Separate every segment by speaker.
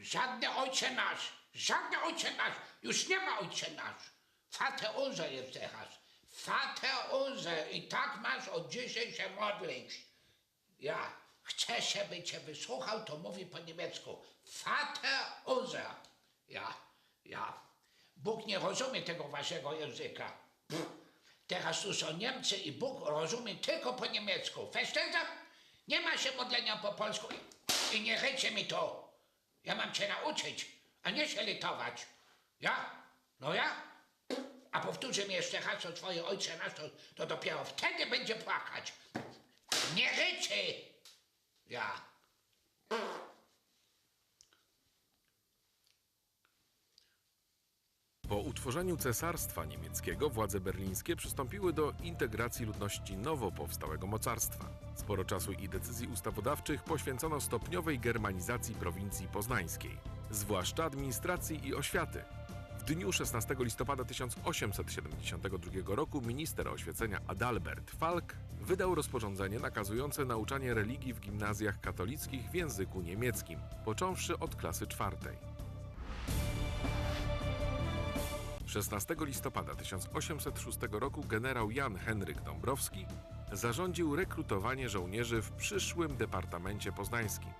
Speaker 1: żadny ojcze nasz, żadny ojcze nasz, już nie ma ojcze nasz. Unser jest teraz. Vater unser i tak masz od dzisiaj się modlić. Ja chcę, żeby cię wysłuchał, to mówi po niemiecku. Vater unser. Ja, ja. Bóg nie rozumie tego waszego języka. Pff. Teraz tu są Niemcy i Bóg rozumie tylko po niemiecku. Sie? Nie ma się modlenia po polsku i, nie chęcie mi to. Ja mam cię nauczyć, a nie się litować. Ja? No ja? A powtórzę mi jeszcze raz o twoje ojcze nasz, to, to dopiero wtedy będzie płakać. Nie ryczy! Ja.
Speaker 2: Utworzeniu Cesarstwa Niemieckiego władze berlińskie przystąpiły do integracji ludności nowo powstałego mocarstwa. Sporo czasu i decyzji ustawodawczych poświęcono stopniowej germanizacji prowincji poznańskiej, zwłaszcza administracji i oświaty. W dniu 16 listopada 1872 roku minister oświecenia Adalbert Falk wydał rozporządzenie nakazujące nauczanie religii w gimnazjach katolickich w języku niemieckim, począwszy od klasy czwartej. 16 listopada 1806 roku generał Jan Henryk Dąbrowski zarządził rekrutowanie żołnierzy w przyszłym departamencie poznańskim.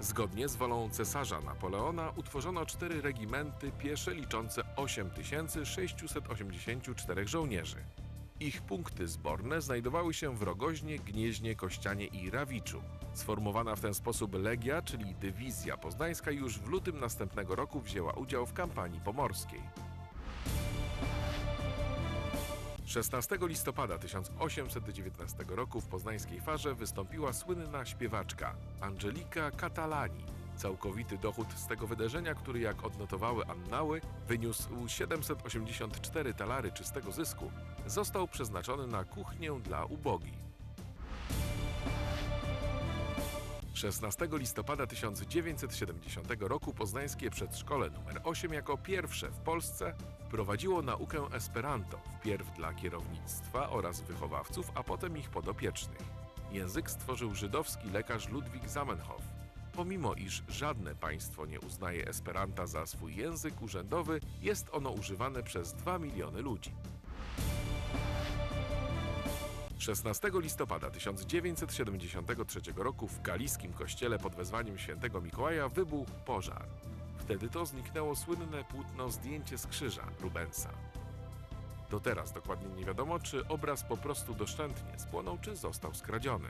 Speaker 2: Zgodnie z wolą cesarza Napoleona utworzono cztery regimenty piesze liczące 8684 żołnierzy. Ich punkty zborne znajdowały się w Rogoźnie, Gnieźnie, Kościanie i Rawiczu. Sformowana w ten sposób Legia, czyli dywizja poznańska, już w lutym następnego roku wzięła udział w kampanii pomorskiej. 16 listopada 1819 roku w poznańskiej farze wystąpiła słynna śpiewaczka Angelika Catalani. Całkowity dochód z tego wydarzenia, który jak odnotowały annały, wyniósł 784 talary czystego zysku, został przeznaczony na kuchnię dla ubogich. 16 listopada 1970 roku poznańskie przedszkole nr 8 jako pierwsze w Polsce wprowadziło naukę Esperanto, wpierw dla kierownictwa oraz wychowawców, a potem ich podopiecznych. Język stworzył żydowski lekarz Ludwik Zamenhof. Pomimo iż żadne państwo nie uznaje Esperanta za swój język urzędowy, jest ono używane przez 2 miliony ludzi. 16 listopada 1973 roku w galijskim kościele pod wezwaniem świętego Mikołaja wybuchł pożar. Wtedy to zniknęło słynne płótno Zdjęcie z krzyża Rubensa. Do teraz dokładnie nie wiadomo, czy obraz po prostu doszczętnie spłonął, czy został skradziony.